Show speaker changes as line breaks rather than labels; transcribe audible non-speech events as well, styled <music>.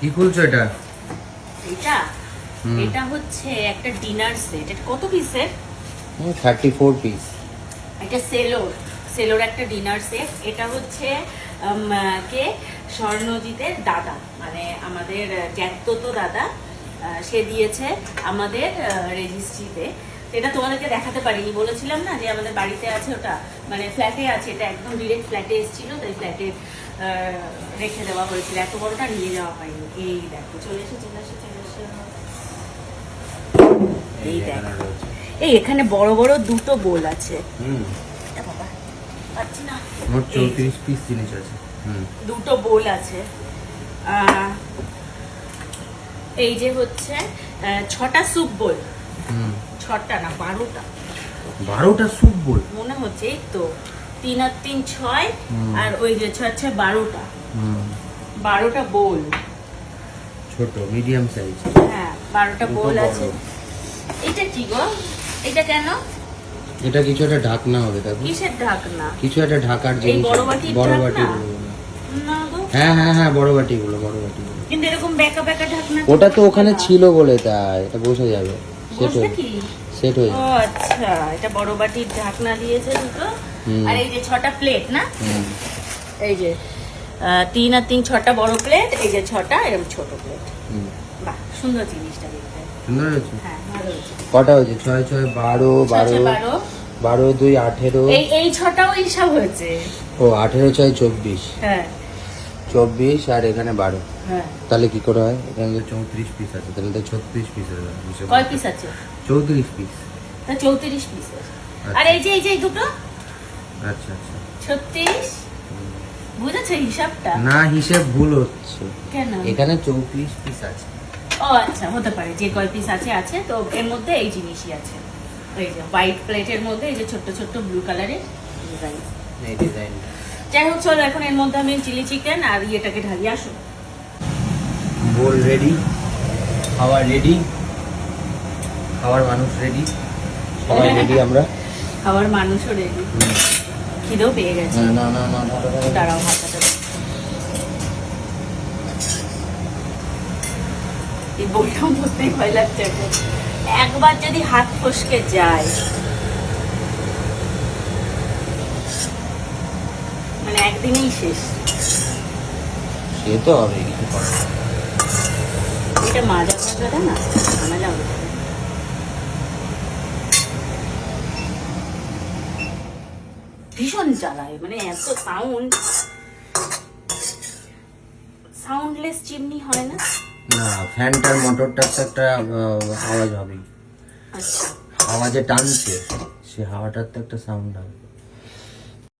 কি খুলছো এটা?
এটা? এটা হচ্ছে একটা ডিনার সেট এটা কত পিসের
থার্টি ফোর পিস
এটা সেলোর। সেলোর একটা ডিনার সেট এটা হচ্ছে কে? স্বর্ণজিতের দাদা। মানে আমাদের জ্যাঠতো দাদা। সে দিয়েছে আমাদের রেজিস্ট্রিতে এটা তোমাদেরকে দেখাতে পারিনি। বলেছিলাম না যে আমাদের বাড়িতে আছে ওটা মানে ফ্ল্যাটে আছে এটা একদম ডিরেক্ট ফ্ল্যাটে এসেছিল তাই ফ্ল্যাটে রেখে দেওয়া হয়েছিল। এত বড়টা নিয়ে যাওয়া হয়নি। এই দেখো চলে এসে চলে এসে চলে এসে। এই দেখো। এই এখানে বড় বড় দুটো বোল আছে।
হুম।
বাবা, পাচ্ছি না।
মোট চৌত্রিশ পিস জিনিস আছে। হুম।
দুটো বোল আছে। আহ, এই যে হচ্ছে ছটা স্যুপ বোল
হুম।
ছটা না বারোটা।
বারোটা স্যুপ বল?
মনে হচ্ছে এই তো তিন আর তিন ছয় আর ওই যে ছয় ছয় বারোটা। বারোটা বোল
ছোট মিডিয়াম সাইজ
হ্যাঁ বারোটা বোল আছে। এটা কি গো? এটা কেন?
এটা কিছু একটা ঢাকনা হবে তারপর
কিসের ঢাকনা?
কিছু একটা ঢাকার জিনিস
বড় গো।
হ্যাঁ হ্যাঁ হ্যাঁ বড় বাটিগুলো বড় বাটিগুলো।
কিন্তু এরকম বেকা বেকা ঢাকনা
ওটা তো ওখানে ছিল বলে তাই এটা বসে যাবে। সেট হয়ে সেট হয়ে
ও আচ্ছা এটা বড় বাটির ঢাকনা দিয়েছে দুটো। আর এই যে ছটা প্লেট না? এই যে তিন আর তিন ছটা বড় প্লেট এই যে ছটা এরকম ছোট প্লেট
হুম।
বাহ সুন্দর জিনিসটা দেখতে।
সুন্দর হয়েছে?
হ্যাঁ ভালো হয়েছে।
কটা হয়েছে? ছয় ছয় বারো বারো।
বারো।
বারো দুই আঠেরো।
এই এই ছটাও হিসাব হয়েছে?
ও আঠেরো ছয় চব্বিশ।
হ্যাঁ।
চব্বিশ আর এখানে বারো।
হ্যাঁ।
তাহলে কি করে হয়? এখানে তো চৌত্রিশ পিস আছে তাহলে তো ছত্রিশ পিস গেল
কয় পিস আছে?
চৌত্রিশ পিস
তা চৌত্রিশ পিস আর এই যে এই যে দুটো?
আচ্ছা আচ্ছা।
ছত্রিশ? বুঝেছ হিসাবটা?
না হিসেব ভুল হচ্ছে।
কেন?
এখানে চৌত্রিশ পিস আছে।
ও আচ্ছা হতে পারে। যে কয় পিস আছে আছে। তো এর মধ্যে এই জিনিসই আছে। এই যে হোয়াইট প্লেটের মধ্যে এই যে ছোট্ট ছোট্ট ব্লু কালারের ডিজাইন
এই ডিজাইন
যাই হোক চলো এখন এর মধ্যে আমি চিলি চিকেন আর ইয়েটাকে ঢালিয়ে আসো।
বোল রেডি খাওয়ার রেডি খাওয়ার মানুষ রেডি সবাই রেডি আমরা। <laughs>
খাবার মানুষও রেডি। খিদেও পেয়ে গেছে।
না না না।
দাঁড়াও হাতটা এই বইটাও বলতেই ভয় লাগছে। একবার যদি হাত ফসকে যায় মানে একদিনেই শেষ।
সে তো হবে কিছু করার
এটা মাজা ভাজাটা না মাজা ভীষণ জ্বালায় মানে এত সাউন্ড সাউন্ডলেস চিমনি হয় না?
না ফ্যানটার মোটরটার তো একটা আওয়াজ হবেই।
আচ্ছা।
হাওয়া টানছে সে হাওয়াটার তো একটা সাউন্ড হবে।